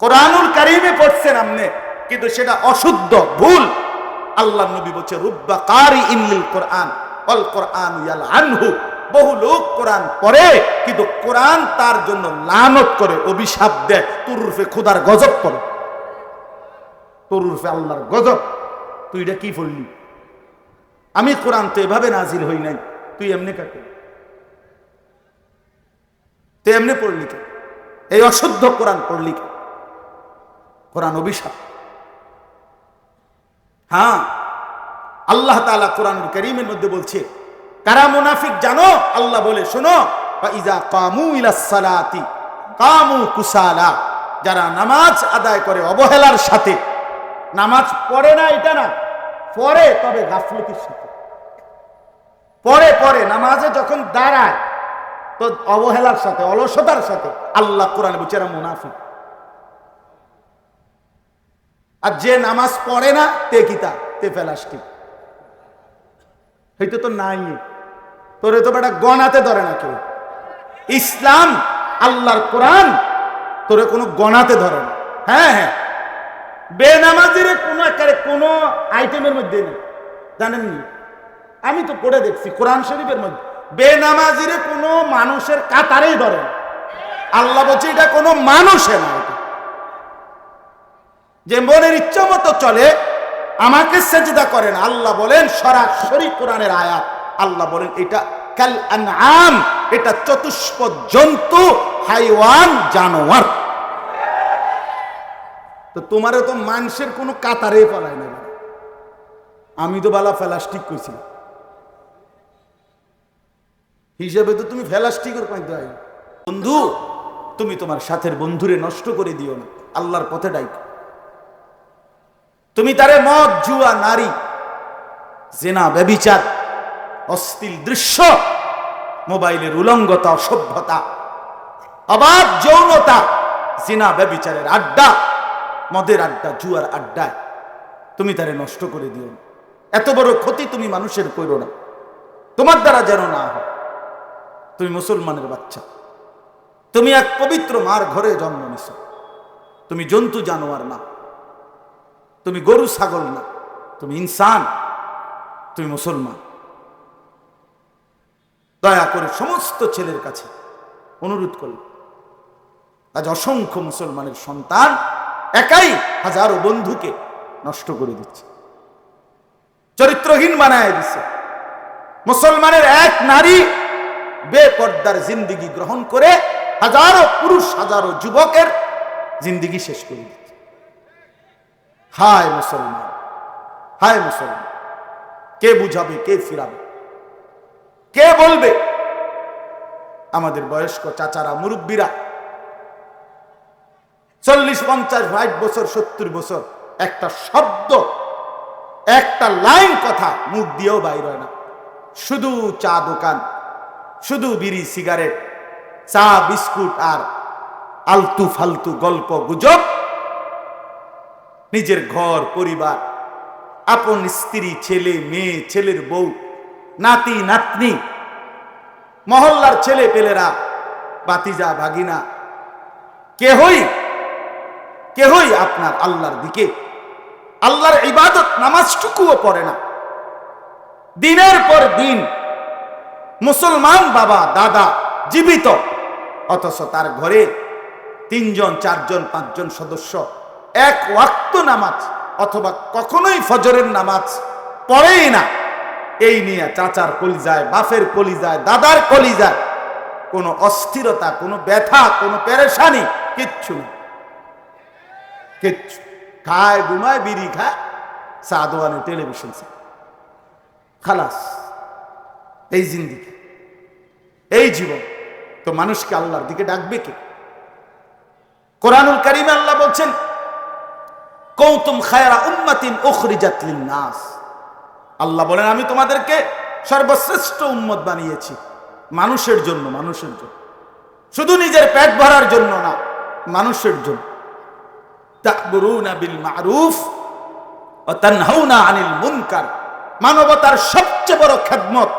কোরআনুল কারিমে পড়ছেন আপনি, কিন্তু সেটা অশুদ্ধ, ভুল। আল্লাহ নবী বলছে, রুব্বা কারি ইনলিল কোরআন অল কোরআন আনহু বহু লোক কোরআন পড়ে, কিন্তু কোরআন তার জন্য লানত করে, অভিশাপ দেয়। তুরুফে খোদার গজব করে তুরুফে আল্লাহর গজব। তুই এটা কি পড়লি? আমি কোরআন তো এভাবে নাজিল হই নাই। তুই এমনি কাকে? তুই এমনি পড়লি কেন? এই অশুদ্ধ কোরআন পড়লি কেন? কোরআন অভিশাপ। হ্যাঁ আল্লাহ তাআলা কোরআন করিমের মধ্যে বলছে, কারা মুনাফিক জানো? আল্লাহ বলে, শোনো যারা নামাজ আদায় করে অবহেলার সাথে, নামাজ পড়ে না এটা না পরে তবে গাফলতির সাথে। পরে পরে নামাজে যখন দাঁড়ায়, তো অবহেলার সাথে, অলসতার সাথে, আল্লাহ কোরআন এরা মুনাফিক। আর যে নামাজ পড়ে না, তে কিতা তে? ফেলাস্টিক হয়তো তো নাই। তোরে তো বেটা গণাতে ধরে না কেউ। ইসলাম, আল্লাহর কোরআন, তোরে কোনো গণাতে ধরে না। হ্যাঁ হ্যাঁ। বেনামাজির কোনো একেবারে কোনো আইটেমের মধ্যে নেই। জানেন নি? আমি তো পড়ে দেখছি কোরআন শরীফের মধ্যে। বেনামাজিরে কোনো মানুষের কাতারেই ধরে আল্লাহ বলছে এটা কোনো মানুষের না এটা যে মনের ইচ্ছা মতো চলে, আমাকে সেজদা করেন। আল্লাহ বলেন, সরাসরি কোরআনের আয়াত। আল্লাহ বলেন, এটা কাল আনআম, এটা চতুষ্প জন্তু, হাইওয়ান, জানোয়ার। তো তোমারও তো মানুষের কোনো কাতারে পালায় না আমি তো বালা ফেলাস্টিক কইছিলাম। হিসেবে তো তুমি ফেলাস্টিকের পাইতে বন্ধু, তুমি তোমার সাথের বন্ধুরে নষ্ট করে দিও না। আল্লাহর পথে ডাইক। তুমি তারে মদ, জুয়া, নারী, জেনা, ব্যবিচার অস্থিল দৃশ্য, মোবাইলের উলঙ্গতা, অসভ্যতা, অবাধ যৌনতা, জিনা, ব্যবিচারের আড্ডা, মদের আড্ডা, জুয়ার আড্ডায় তুমি তারে নষ্ট করে দিও। এত বড় ক্ষতি তুমি মানুষের করো না। তোমার দ্বারা যেন না হয়। তুমি মুসলমানের বাচ্চা। তুমি এক পবিত্র মার ঘরে জন্ম নিছ। তুমি জন্তু জানোয়ার না। তুমি গরু, ছাগল না। তুমি ইনসান, তুমি মুসলমান। দয়া করে সমস্ত ছেলের কাছে অনুরোধ করল। আজ অসংখ্য মুসলমানের সন্তান একাই হাজারো বন্ধুকে নষ্ট করে দিচ্ছে। চরিত্রহীন বানায় দিচ্ছে মুসলমানের এক নারী বেপর্দার জিন্দিগি গ্রহণ করে হাজারো পুরুষ, হাজারো যুবকের জিন্দিগি শেষ করে দিচ্ছে। হায় মুসলমান হায় মুসলমান। কে বুঝাবে, কে ফিরাবে? কে বলবে? আমাদের বয়স্ক চাচারা, মুরব্বীরা। চল্লিশ, পঞ্চাশ, ষাট বছর, সত্তর বছর, একটা শব্দ, একটা লাইন কথা মুখ দিয়েও বাইর হয় না। শুধু চা দোকান, শুধু বিড়ি, সিগারেট, চা, বিস্কুট আর আলতু ফালতু গল্প, গুজব। নিজের ঘর, পরিবার, আপন স্ত্রী, ছেলে, মেয়ে, ছেলের বউ, নাতি, নাতনি, মহল্লার ছেলে পেলেরা, বাতিজা, ভাগিনা, কেহই কেহই আপনার আল্লাহর দিকে, আল্লাহর ইবাদত নামাজটুকুও পড়ে না। দিনের পর দিন মুসলমান বাবা, দাদা জীবিত, অথচ তার ঘরে তিনজন, চারজন, পাঁচজন সদস্য এক ওয়াক্ত নামাজ অথবা কখনোই ফজরের নামাজ পড়েই না। এই নিয়ে চাচার কলি কলিজায় বাফের কলিজায়, দাদার কলিজায় কোনো অস্থিরতা, কোনো ব্যথা, কোনো পেরেশানি কিচ্ছু কিচ্ছু। খায়, ঘুমায়, বিড়ি খায় সাদোয়ানে টেলিভিশন খালাস। এই জিন্দিগি। এই জীবন। তো মানুষকে আল্লাহর দিকে ডাকবে কে? কোরআনুল করিম আল্লাহ বলছেন কৌতুম খায়রা উম্মাতিন উখরিজাত নাস আল্লাহ বলেন, আমি তোমাদেরকে সর্বশ্রেষ্ঠ উম্মত বানিয়েছি। মানুষের জন্য মানুষের জন্য। শুধু নিজের পেট ভরার জন্য না, মানুষের জন্য। আনিল মানবতার সবচেয়ে বড় খেদমত,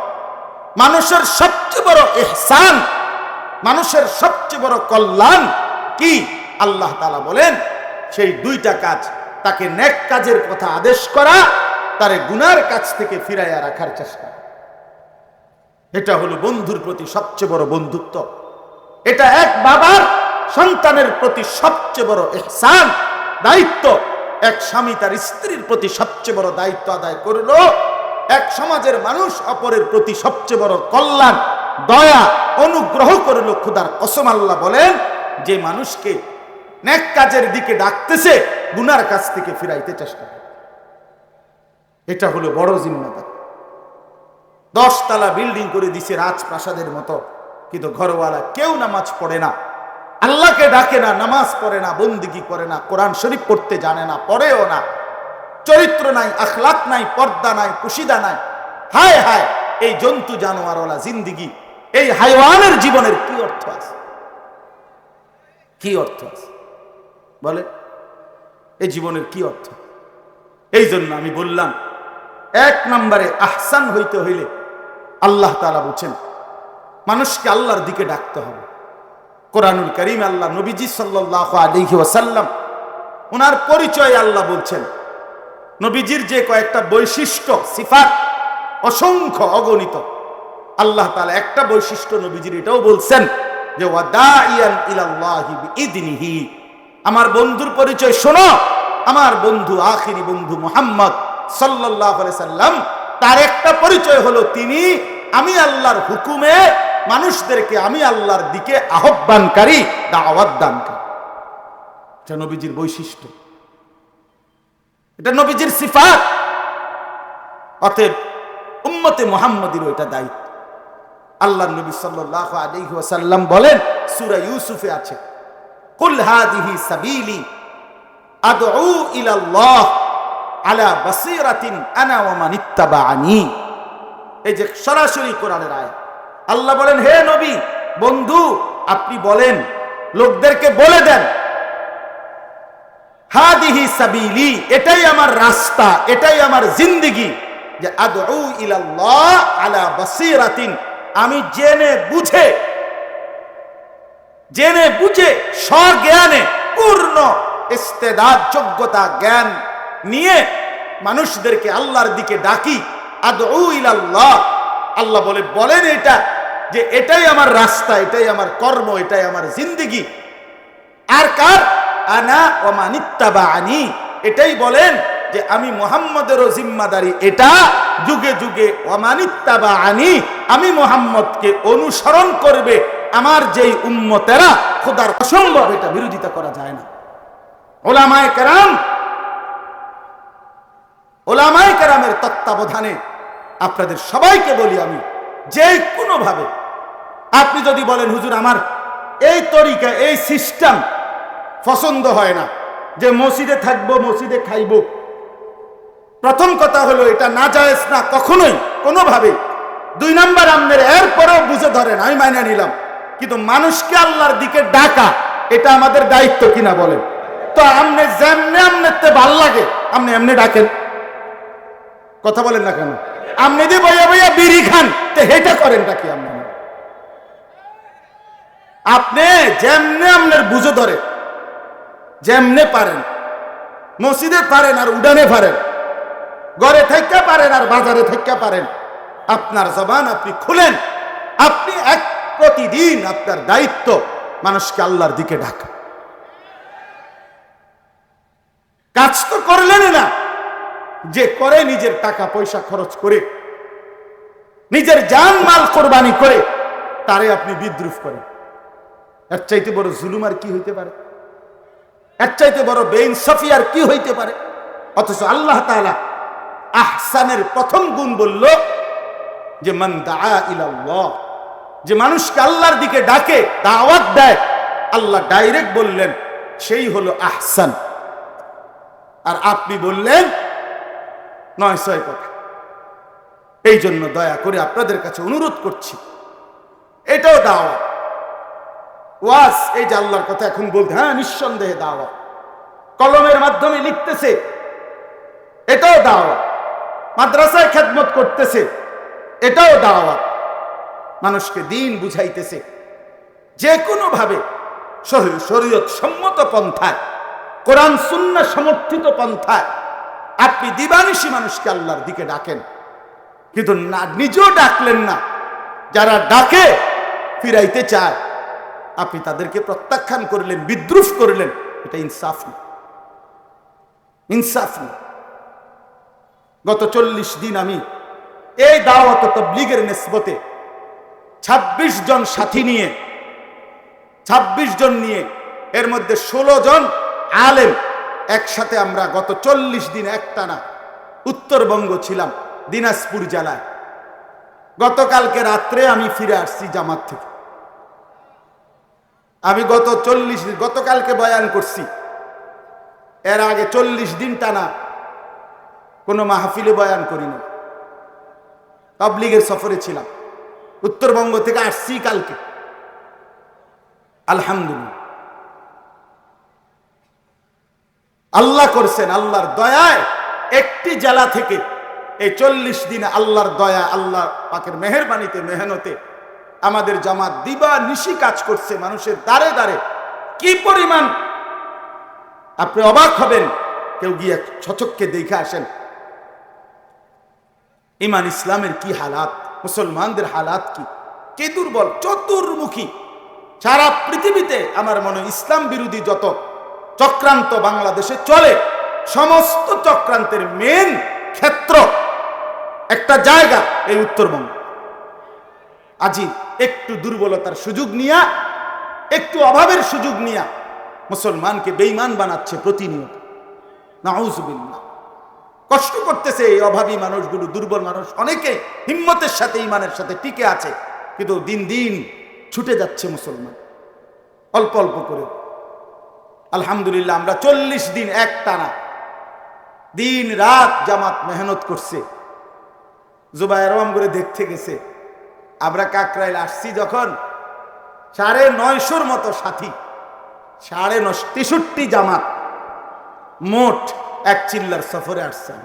মানুষের সবচেয়ে বড় ইহসান, মানুষের সবচেয়ে বড় কল্যাণ কি? আল্লাহ তালা বলেন, সেই দুইটা কাজ তাকে ন্যাক কাজের কথা আদেশ করা, তারে গুনার কাছ থেকে ফিরাইয়া রাখার চেষ্টা। এটা হলো বন্ধুর প্রতি সবচেয়ে বড় বন্ধুত্ব। এটা এক বাবার সন্তানের প্রতি সবচেয়ে বড় এহসান দায়িত্ব। এক স্বামী তার স্ত্রীর প্রতি সবচেয়ে বড় দায়িত্ব আদায় করল। এক সমাজের মানুষ অপরের প্রতি সবচেয়ে বড় কল্যাণ, দয়া, অনুগ্রহ করল। খুদার কসম আল্লাহ বলেন, যে মানুষকে নেক কাজের দিকে ডাকতেছে গুনার কাছ থেকে ফিরাইতে চেষ্টা করে। এটা হলো বড় জিম্মাদার। দশতলা বিল্ডিং করে দিছে রাজপ্রাসাদের মতো, কিন্তু ঘরওয়ালা কেউ নামাজ পড়ে না। আল্লাহকে ডাকে না, নামাজ পড়ে না, বন্দিগি করে না, কোরআন শরীফ পড়তে জানে না, পড়েও না। চরিত্র নাই, আখলাক নাই, পর্দা নাই কুশিদা নাই। হায় হায়, এই জন্তু জানোয়ারওয়ালা জিন্দিগি, এই হাইওয়ানের জীবনের কি অর্থ আছে? কি অর্থ আছে? বলে এই জীবনের কি অর্থ? এই জন্য আমি বললাম, এক নম্বরে আহসান হইতে হইলে আল্লাহ তালা বলছেন, মানুষকে আল্লাহর দিকে ডাকতে হবে। কোরআনুল করিম আল্লাহ নবীজি সাল্লাহ আলহি ওয়াসাল্লাম, ওনার পরিচয় আল্লাহ বলছেন, নবীজির যে কয়েকটা বৈশিষ্ট্য, সিফাত অসংখ্য অগণিত, আল্লাহ তালা একটা বৈশিষ্ট্য নবীজির এটাও বলছেন যে ওয়াদাইয়ান ইলাল্লাহি বিইذনিহি আমার বন্ধুর পরিচয় শোনো। আমার বন্ধু, আখিরি বন্ধু মোহাম্মদ সাল্লাম, তার একটা পরিচয় হলো তিনি আমি আল্লাহর হুকুমে মানুষদেরকে আমি আল্লাহর দিকে আহ্বানকারী, দাওয়াত দানকারী। এটা নবীজির বৈশিষ্ট্য। এটা নবীজির সিফাত। অতএব উম্মতে মোহাম্মদের ওইটা দায়িত্ব। আল্লাহ নবী সাল্লাল্লাহু আলাইহি ওয়াসাল্লাম বলেন, সূরা ইউসুফে আছে কুল হাদিহি সাবিলি আদউ ইলাল্লাহ আলা বাসিরাতিন আনা ওয়া মান ইত্তাবাআনি। এই যে সরাসরি কোরআনের আয়াত। আল্লাহ বলেন, হে নবী, বন্ধু, আপনি বলেন, লোকদেরকে বলে দেন, হাদিহি সাবিলি, এটাই আমার রাস্তা, এটাই আমার জিন্দিগি। যে আদউ ইলাল্লাহ আলা বাসিরাতিন, আমি জেনে বুঝে জেনে বুঝে স্বজ্ঞানে পূর্ণ ইস্তেদাদ, যোগ্যতা, জ্ঞান নিয়ে মানুষদেরকে আল্লাহর দিকে ডাকি, আদউ ইলাল্লাহ। আল্লাহ বলে, বলেন এটা যে এটাই আমার রাস্তা, এটাই আমার কর্ম, এটাই আমার জিন্দিগি। আর কার? আনা ও মানিত্তাবা আনি এটাই বলেন যে আমি মোহাম্মদেরও জিম্মাদারি, এটা যুগে যুগে অমানিত্তাবা আনি আমি মোহাম্মদকে অনুসরণ করবে আমার যেই উম্মতেরা খোদার অসম্ভব এটা বিরোধিতা করা যায় না। ওলামায় কেরাম, ওলামায় কেরামের তত্ত্বাবধানে আপনাদের সবাইকে বলি আমি যে কোনোভাবে আপনি যদি বলেন, হুজুর, আমার এই তরিকা, এই সিস্টেম পছন্দ হয় না, যে মসজিদে থাকব, মসজিদে খাইব। প্রথম কথা হলো, এটা না জায়েজ না, কখনোই কোনোভাবে দুই নাম্বার আমনের এরপরেও বুঝে ধরেন, আমি মাইনে নিলাম। কিন্তু মানুষকে আল্লাহর দিকে ডাকা, এটা আমাদের দায়িত্ব কিনা বলেন? তো আমনে যেমনে আমনেতে ভালো লাগে আপনি এমনি ডাকেন। কথা বলেন না কেন? আপনি দিয়ে বইয়া বইয়া বিড়ি খান, তো হেটা করেনটা কি আপনি আপনি যেমনে আপনার বুঝে ধরে, যেমনে পারেন। মসজিদে পারেন আর উডানে পারেন। ঘরে থাকা পারেন আর বাজারে থাকা পারেন। আপনার জবান আপনি খুলেন, আপনি এক প্রতিদিন আপনার দায়িত্ব মানুষকে আল্লাহর দিকে ডাকা। কাজ তো করলেন না। যে করে নিজের টাকা পয়সা খরচ করে, নিজের জান মাল কোরবানি করে, তারে আপনি বিদ্রুপ করেন। এর চাইতে বড় জুলুম আর কি হইতে পারে? এর চাইতে বড় বেইন সফিয়ার কি হইতে পারে? অথচ আল্লাহ তাআলা আহসানের প্রথম গুণ বলল যে, মান দা ইলাল্লাহ যে মানুষকে আল্লাহর দিকে ডাকে, দাওয়াত দেয়, আল্লাহ ডাইরেক্ট বললেন, সেই হলো আহসান। আর আপনি বললেন, নয় ছয় কথা। এই জন্য দয়া করে আপনাদের কাছে অনুরোধ করছি। এটাও দাওয়া ওয়াজ, এই যে আল্লাহর কথা এখন বলতে হ্যাঁ নিঃসন্দেহে দাওয়া কলমের মাধ্যমে লিখতেছে, এটাও দাওয়া মাদ্রাসায় খেদমত করতেছে, এটাও দাওয়া মানুষকে দিন বুঝাইতেছে। যে কোনো ভাবে সহি শরীয়ত সম্মত পন্থায়, কোরআন শূন্য সমর্থিত পন্থায় আপনি দিবানিশি মানুষকে আল্লাহর দিকে ডাকেন। কিন্তু না, নিজেও ডাকলেন না। যারা ডাকে, ফিরাইতে চায়, আপনি তাদেরকে প্রত্যাখ্যান করলেন, বিদ্রুপ করলেন, এটা ইনসাফ না। ইনসাফ না। গত চল্লিশ দিন আমি এই দাওয়াত তবলিগের নেসবতে ২৬ জন সাথী নিয়ে ২৬ জন নিয়ে, এর মধ্যে ১৬ জন আলেম। একসাথে আমরা গত চল্লিশ দিন একটানা উত্তরবঙ্গ ছিলাম দিনাজপুর জেলায়। গতকালকে রাত্রে আমি ফিরে আসছি জামাত থেকে। আমি গত চল্লিশ দিন, গতকালকে বয়ান করছি। এর আগে চল্লিশ দিন টানা কোনো মাহফিলে বয়ান করিনি। পাবলিকের সফরে ছিলাম। উত্তরবঙ্গ থেকে আসছি কালকে। আলহামদুলিল্লাহ। আল্লাহ করছেন আল্লাহর দয়ায় একটি জেলা থেকে এই চল্লিশ দিনে আল্লাহর দয়া, আল্লাহ পাকের মেহরবানিতে, মেহনতে আমাদের জামাত দিবা নিশি কাজ করছে মানুষের দ্বারে দ্বারে। কি পরিমাণ? আপনি অবাক হবেন, কেউ গিয়ে ছচককে দেখে আসেন। ইমান ইসলামের কি হালাত? মুসলমানদের হালাত কি? কে দুর্বল? চতুর্মুখী। সারা পৃথিবীতে আমার মনে ইসলাম বিরোধী যত চক্রান্ত বাংলাদেশে চলে, সমস্ত চক্রান্তের মেন ক্ষেত্র একটা জায়গা এই উত্তরবঙ্গ। আজি একটু দুর্বলতার সুযোগ নিয়া, একটু অভাবের সুযোগ নিয়া মুসলমানকে বেইমান বানাচ্ছে প্রতিনিয়ত। নাউজুবিল্লাহ। কষ্ট করতেছে এই অভাবী মানুষগুলো, দুর্বল মানুষ অনেকে হিম্মতের সাথে ইমানের সাথে টিকে আছে, কিন্তু দিন দিন ছুটে যাচ্ছে মুসলমান। অল্প অল্প করে। আলহামদুলিল্লাহ আমরা চল্লিশ দিন এক টানা দিন রাত জামাত মেহনত করছে। জুবাই রম করে দেখতে গেছে। আমরা কাকরাইল আসছি যখন সাড়ে নয়শোর মতো সাথী, সাড়ে নশ তেষট্টি জামাত, মোট এক চিল্লার সফরে আসছেন।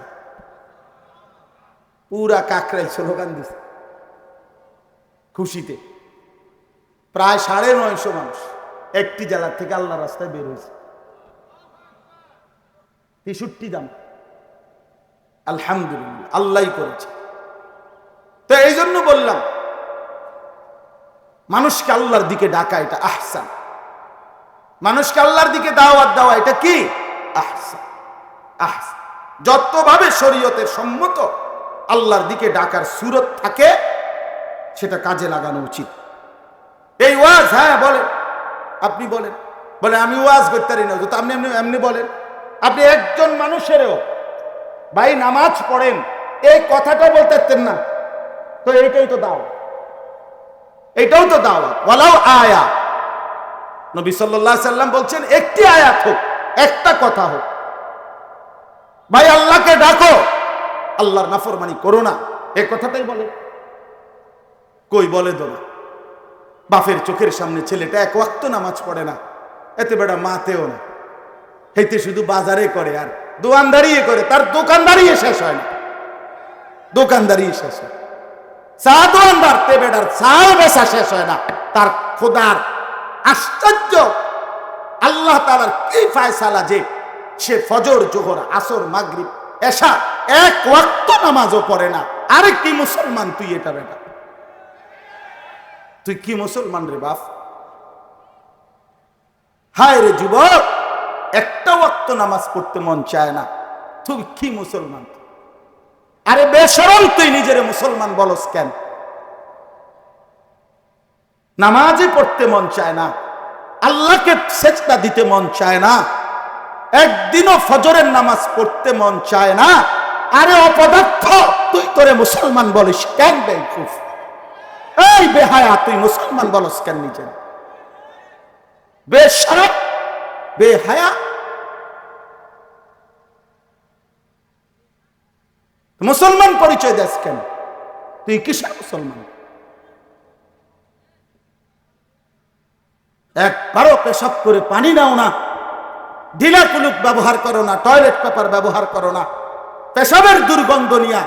পুরা কাকরাইল স্লোগান দিছে। খুশিতে। প্রায় সাড়ে নয়শো মানুষ একটি জেলার থেকে আল্লাহ রাস্তায় বের হয়েছে। তেষট্টি দাম আলহামদুলিল্লাহ আল্লাহ করেছে। তো এই জন্য বললাম, মানুষকে আল্লাহর দিকে ডাকা এটা আহসান। মানুষকে আল্লাহর দিকে দাওয়াত দেওয়া এটা কি? আহসান। আহসান যতভাবে শরীয়তের সম্মত আল্লাহর দিকে ডাকার সুরত থাকে, সেটা কাজে লাগানো উচিত। এই ওয়াজ হ্যাঁ বলেন। আপনি বলেন। বলে আমি ওয়াজ করতে পারি না আপনি এমনি এমনি বলেন। আপনি একজন মানুষেরও ভাই নামাজ পড়েন, এই কথাটা বলতে পারতেন না। তো এইটাই তো দাও এটাও তো দাওয়া বলাও আয়া। নবী সাল্লাম বলছেন, একটি আয়াত হোক, একটা কথা হোক। ভাই, আল্লাহকে ডাকো। আল্লাহর নাফরমানি করো না। এ কথাটাই বলে। কই বলে দো না। বাপের চোখের সামনে ছেলেটা এক ওয়াক্ত নামাজ পড়ে না। এতে বেটা মাতেও না। হেতে শুধু বাজারে করে আর দোকানদারিয়ে করে। তার দোকানদারিয়ে শেষ হয় না। দোকানদারিয়ে শেষ হয়। চা দোকানদার তে বেটার চাও বেচা শেষ হয় না। তার খোদার আশ্চর্য। আল্লাহ তালার কি ফায়সালা যে সে ফজর, জোহর, আসর, মাগরিব এসা এক ওয়াক্ত নামাজও পড়ে না। আরে কি মুসলমান, তুই এটা বেটা। তুই কি মুসলমান রে বাপ? হায় রে যুবক, একটা ওয়াক্ত নামাজ পড়তে মন চায় না। তুই কি মুসলমান? আরে বেসরল, তুই নিজের মুসলমান বলস কেন? নামাজে পড়তে মন চায় না। আল্লাহকে সেচটা দিতে মন চায় না। একদিনও ফজরের নামাজ পড়তে মন চায় না। আরে অপদার্থ, তুই তোরে মুসলমান বলিস কেন বেকুফ এই বেহায়া, তুই মুসলমান বলস কেন নিজে? বেসারা বেহায়া। মুসলমান পরিচয় দেশ কেন? তুই কিসের মুসলমান? একবারও পেশাব করে পানি নাও না। ঢিলা কুলুক ব্যবহার করো না, টয়লেট পেপার ব্যবহার করো না। পেশাবের দুর্গন্ধ নিয়া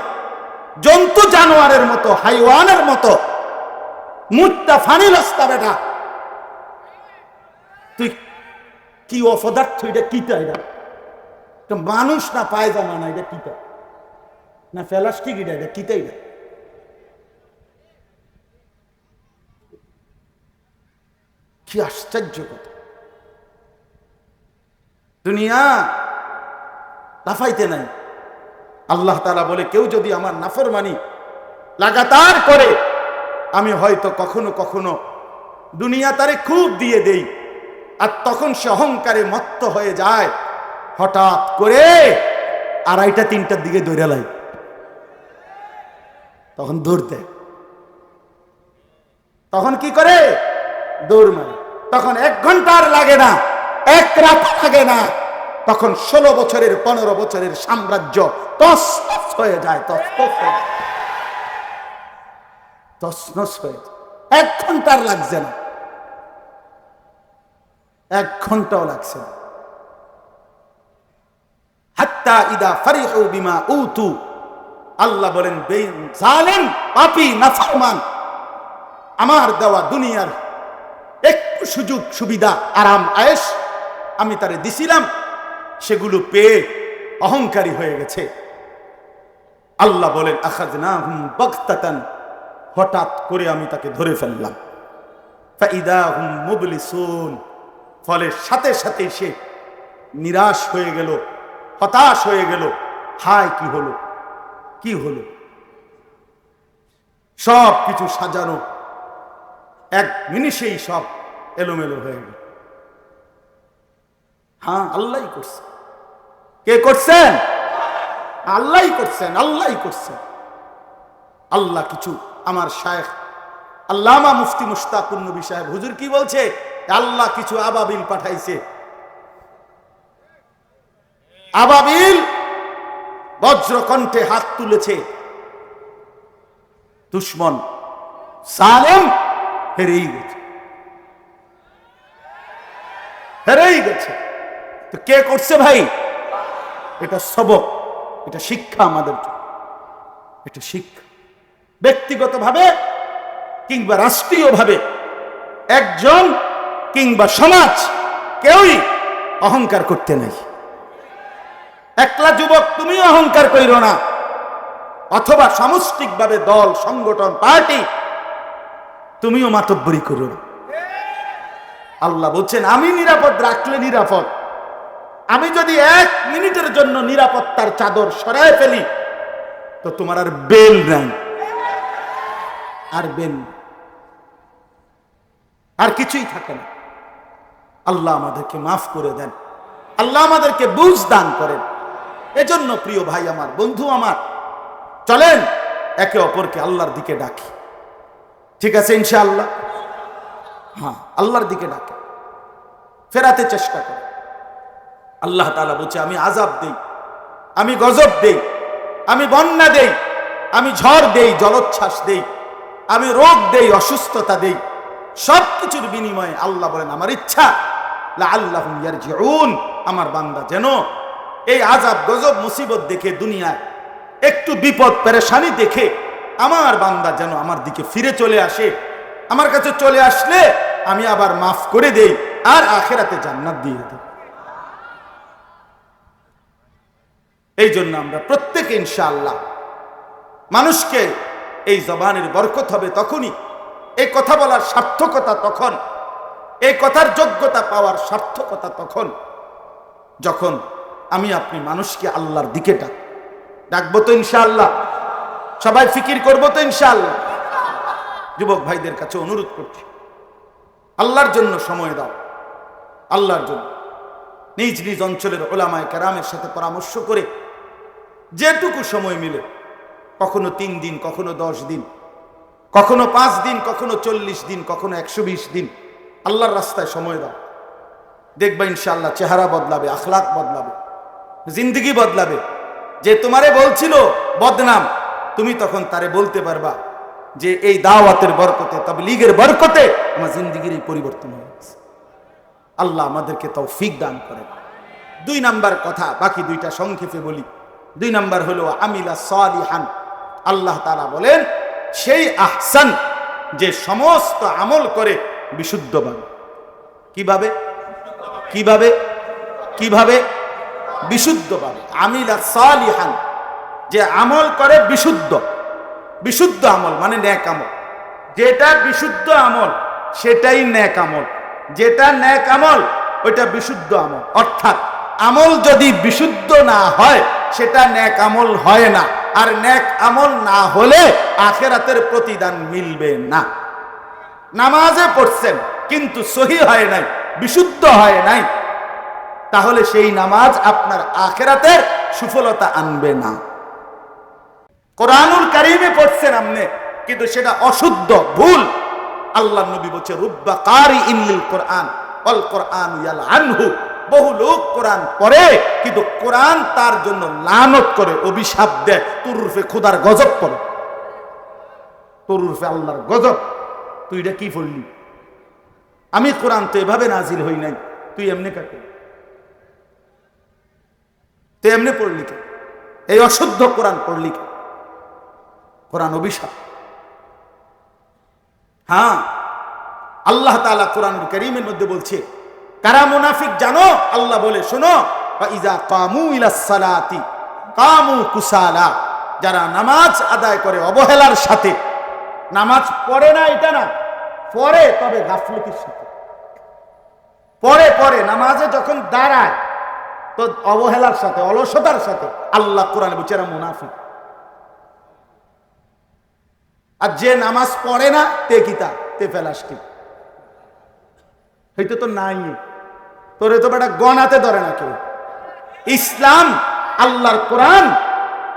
জন্তু জানোয়ারের মতো, হাইওয়ানের মতো। মুটটা ফানি রাস্তা বেটা। তুই কি অপদার্থ, এটা কিটা এটা? মানুষ না পায়জামা না, এটা কিটা না প্লাস্টিক এটা এটা কিটা এটা? কি আশ্চর্য কথা। দুনিয়া লাফাইতে নাই। আল্লাহ তালা বলে, কেউ যদি আমার নাফরমানি লাগাতার করে, আমি হয়তো কখনো কখনো দুনিয়া তারে খুব দিয়ে দেই। আর তখন সে অহংকারে মত্ত হয়ে যায়। হঠাৎ করে আড়াইটা, তিনটার দিকে দৌড়ে লাই। তখন দৌড় দেয়। তখন কি করে? দৌড় মারে। তখন এক ঘণ্টা আর লাগে না। এক রাত লাগে না, তখন ষোলো বছরের, পনেরো বছরের সাম্রাজ্য তসনস হয়ে যায় যায়। তসনস হয়ে এক ঘণ্টার লাগছে না। এক ঘন্টাও লাগছে না। হাত্তা ইদা ফারিহু বিমা উতু। আল্লাহ বলেন জালেম, পাপী, নাফরমান, আমার দেওয়া দুনিয়ার একটু সুযোগ, সুবিধা, আরাম আয়েস আমি তারে দিছিলাম, সেগুলো পেয়ে অহংকারী হয়ে গেছে। আল্লাহ বলেন আখাজ না হুম বক্তাতান হঠাৎ করে আমি তাকে ধরে ফেললাম। ফাইদা হুম ফলে সাথে সাথে সে নিরাশ হয়ে গেল, হতাশ হয়ে গেল। হায়, কি হলো? কি হলো? সব কিছু সাজানো, এক মিনিষেই সব এলোমেলো হয়ে গেল। হ্যাঁ আল্লাহ করছে। কে করছেন? আল্লাহ করছেন আল্লাহ করছেন আল্লাহ কিছু, আমার শায়েখ আল্লামা মুফতি মুস্তাকুর নবী সাহেব, হুজুর কি বলছে? আল্লাহ কিছু আবাবিল পাঠাইছে। আবাবিল বজ্রকণ্ঠে হাত তুলেছে। দুশ্মন, সালেম হেরেই গেছে হেরেই গেছে তো কে করছে ভাই? এটা সবক, এটা শিক্ষা আমাদের এটা শিক্ষা। ব্যক্তিগতভাবে কিংবা রাষ্ট্রীয়ভাবে একজন কিংবা সমাজ কেউই অহংকার করতে নাই। একলা যুবক, তুমিও অহংকার করিল না। অথবা সামষ্টিকভাবে দল, সংগঠন, পার্টি, তুমিও মাতব্বরি করো না। আল্লাহ বলছেন, আমি নিরাপদ, রাখলে নিরাপদ। আমি যদি এক মিনিটের জন্য নিরাপত্তার চাদর সরায় ফেলি, তো তোমার আর বেল নাই। আর বেল আর কিছুই থাকে না। আল্লাহ আমাদেরকে মাফ করে দেন। আল্লাহ আমাদেরকে বুঝ দান করেন। এজন্য প্রিয় ভাই আমার, বন্ধু আমার, চলেন একে অপরকে আল্লাহর দিকে ডাকি। ঠিক আছে ইনশাআল্লাহ? হ্যাঁ আল্লাহর দিকে ডাকে। ফেরাতে চেষ্টা করে আল্লাহ তাআলা বলছে, আমি আজাব দেই, আমি গজব দেই, আমি বন্যা দেই, আমি ঝড় দেই, জলোচ্ছ্বাস দেই, আমি রোগ দেই, অসুস্থতা দেই সব কিছুর বিনিময়ে আল্লাহ বলেন, আমার ইচ্ছা আল্লাহ আমার বান্দা যেন এই আজাব গজব, মুসিবত দেখে দুনিয়ায় একটু বিপদ, পেরেশানি দেখে আমার বান্দা যেন আমার দিকে ফিরে চলে আসে, আমার কাছে চলে আসলে আমি আবার মাফ করে দেই, আর আখেরাতে জান্নাত দিয়ে দিই। এই জন্য আমরা প্রত্যেকে ইনশাআল্লাহ মানুষকে এই জবানের বরকত হবে তখনই। এই কথা বলার সার্থকতা তখন, এই কথার যোগ্যতা পাওয়ার সার্থকতা তখন, যখন আমি আপনি মানুষকে আল্লাহর দিকে ডাক, ডাকবো তো ইনশাআল্লাহ। সবাই ফিকির করব তো ইনশাআল্লাহ। যুবক ভাইদের কাছে অনুরোধ করছি, আল্লাহর জন্য সময় দাও, আল্লাহর জন্য। নিজ নিজ অঞ্চলের ওলামায় কেরামের সাথে পরামর্শ করে যেটুকু সময় মিলে, কখনো তিন দিন, কখনো দশ দিন, কখনো পাঁচ দিন, কখনো চল্লিশ দিন, কখনো একশো বিশ দিন, আল্লাহর রাস্তায় সময় দাও। দেখবা ইনশাআল্লাহ চেহারা বদলাবে, আখলাক বদলাবে, জিন্দগি বদলাবে। যে তোমারে বলছিল, বদনাম, তুমি তখন তারে বলতে পারবা যে এই দাওয়াতের বরকতে তবে লীগের বরকতে আমার জিন্দগির এই পরিবর্তন হয়ে গেছে। আল্লাহ আমাদেরকে তৌফিক দান করেন। দুই নাম্বার কথা, বাকি দুইটা সংক্ষেপে বলি। দুই নম্বর হলো, আমিলা সালিহান। আল্লাহ তাআলা বলেন, সেই আহসান যে সমস্ত আমল করে বিশুদ্ধভাবে কীভাবে? কীভাবে? কীভাবে? বিশুদ্ধভাবে আমিলা সালিহান, যে আমল করে বিশুদ্ধ। বিশুদ্ধ আমল মানে ন্যাক আমল। যেটা বিশুদ্ধ আমল, সেটাই ন্যাক আমল। যেটা ন্যাক আমল, ওইটা বিশুদ্ধ আমল। অর্থাৎ আমল যদি বিশুদ্ধ না হয় সেটা ন্যাক আমল হয় না। আর ন্যাক আমল না হলে আখেরাতের প্রতিদান মিলবে না। নামাজে পড়ছেন, কিন্তু সহি হয় নাই, বিশুদ্ধ হয় নাই, তাহলে সেই নামাজ আপনার আখেরাতের সুফলতা আনবে না। কোরআনুল কারিমে পড়ছেন আপনি, কিন্তু সেটা অশুদ্ধ, ভুল। আল্লাহ নবী বলছে, রুব্বা কারি ইল্লিল কোরআন অল কোরআন বহু লোক কোরআন পড়ে, কিন্তু কোরআন তার জন্য লানত করে, অভিশাপ দেয় তোর রূপে খোদার গজব করে। তোর রূপে আল্লাহর গজব। তুই এটা কি পড়লি? আমি কোরআন তো এভাবে নাজিল হই নাই। তুই এমনি কাকে তুই এমনি পড়লি কে? এই অশুদ্ধ কোরআন পড়লি কে? কোরআন অভিশাপ। হ্যাঁ আল্লাহ তালা কোরআন করিমের মধ্যে বলছে কারা মুনাফিক জানো? আল্লাহ বলে, শোনো যারা নামাজ আদায় করে অবহেলার সাথে। নামাজ পড়ে না, এটা না। পড়ে, তবে গাফলতির সাথে। পরে পরে নামাজে যখন দাঁড়ায়, তো অবহেলার সাথে, অলসতার সাথে, আল্লাহ কোরআন এরা মুনাফিক। আর যে নামাজ পড়ে না, তে কিতা তে? ফেলাস্টিক হয়তো তো নাই। তোরে তো বেটা গণাতে ধরে না কেউ। ইসলাম, আল্লাহর কোরআন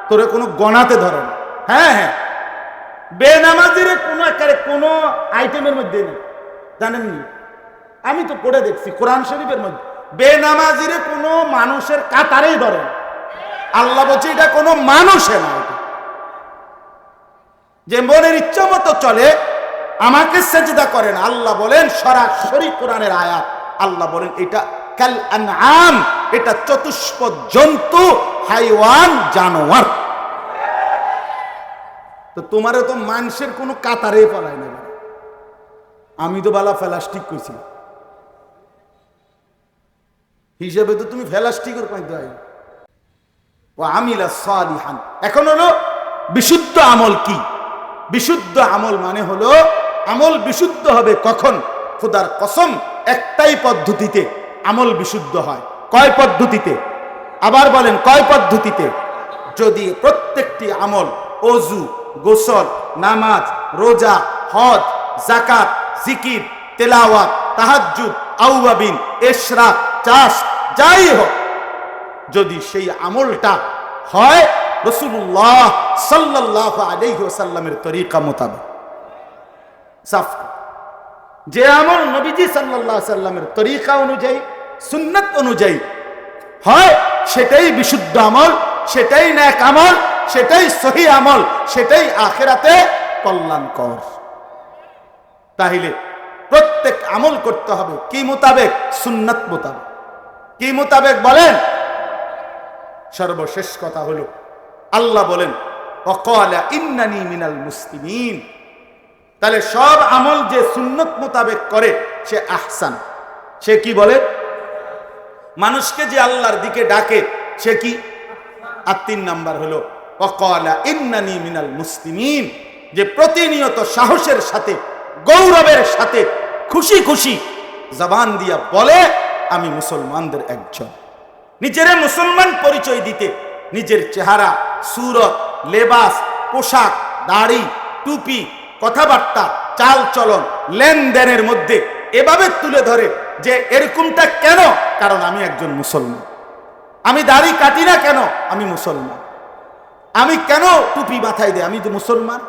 তোরে কোনো গণাতে ধরে না। হ্যাঁ হ্যাঁ। বেনামাজির কোনো একারে কোনো আইটেমের মধ্যে নেই। জানেননি আমি তো পড়ে দেখছি কোরআন শরীফের মধ্যে। বেনামাজিরে কোনো মানুষের কাতারেই ধরে। আল্লাহ বলছে এটা কোনো মানুষের না যে মনের ইচ্ছা মতো চলে, আমাকে সেজদা করেন আল্লাহ বলেন, সরাসরি কোরআনের আয়াত। আল্লাহ বলেন, এটা কাল আনআম, এটা চতুষ্প জন্তু, হাইওয়ান, জানোয়ার। তো তোমারে তো মানুষের কোনো কাতারে পলায় না আমি তো বালা ফেলাস্টিক কইছি হিসেবে তো তুমি ফেলাস্টিকের পাইতে হয় ও আমিলা সালিহান। এখন হলো বিশুদ্ধ আমল কি? বিশুদ্ধ আমল মানে হলো, আমল বিশুদ্ধ হবে কখন? খোদার কসম একটাই পদ্ধতিতে আমল বিশুদ্ধ হয়। কয় পদ্ধতিতে? আবার বলেন, কয় পদ্ধতিতে? যদি প্রত্যেকটি আমল, অজু, গোসল, নামাজ, রোজা, হজ জাকাত জিকির, তেলাওয়াত, তাহাজ্জুদ, আউয়াবিন এশরা চাষ, যাই হোক, যদি সেই আমলটা হয় রসুল্লাহ সাল্লাহ আলহিসাল্লামের তরিকা মোতাবেক। সাফ যে আমল নবীজি সাল্লাহ সাল্লামের তরিকা অনুযায়ী, সুন্নত অনুযায়ী হয়, সেটাই বিশুদ্ধ আমল, সেটাই ন্যাক আমল, সেটাই সহি আমল, সেটাই আখেরাতে কল্যাণকর। তাহলে প্রত্যেক আমল করতে হবে কি মোতাবেক? সুন্নত মোতাবেক। কি মোতাবেক বলেন? সর্বশেষ কথা হলো, আল্লাহ বলেন অকলা ইন্নানি মিনাল মুসলিমিন। তাহলে সব আমল যে সুন্নত মোতাবেক করে, সে আহসান। সে কি বলে? মানুষকে যে আল্লাহর দিকে ডাকে, সে কি? আর তিন নাম্বার হলো অকলা মিনাল মুসলিমিন। যে প্রতিনিয়ত সাহসের সাথে, গৌরবের সাথে, খুশি খুশি জবান দিয়া বলে, আমি মুসলমানদের একজন। নিজের মুসলমান পরিচয় দিতে, নিজের চেহারা, সুরত, লেবাস, পোশাক, দাড়ি, টুপি কথাবার্তা, চাল চলন, লেনদেনের মধ্যে এভাবে তুলে ধরে যে এরকমটা কেন? কারণ আমি একজন মুসলমান। আমি দাড়ি কাটি না কেন? আমি মুসলমান। আমি কেন টুপি মাথায় দেয় আমি যে মুসলমান।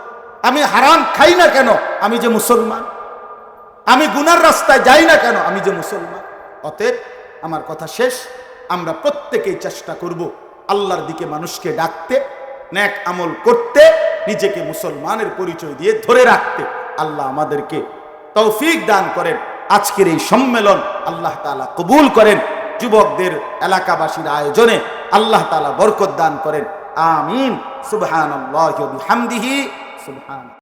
আমি হারাম খাই না কেন? আমি যে মুসলমান। আমি গুনার রাস্তায় যাই না কেন? আমি যে মুসলমান। অতএব আমার কথা শেষ। আমরা প্রত্যেকেই চেষ্টা করব আল্লাহর দিকে মানুষকে ডাকতে ন্যাক আমল করতে। নিজেকে মুসলমানের পরিচয় দিয়ে ধরে রাখতে আল্লাহ আমাদেরকে তৌফিক দান করেন। আজকের এই সম্মেলন আল্লাহ তালা কবুল করেন। যুবকদের এলাকাবাসীর আয়োজনে আল্লাহ তালা বরকত দান করেন। আমিন। সুবহান সুবহান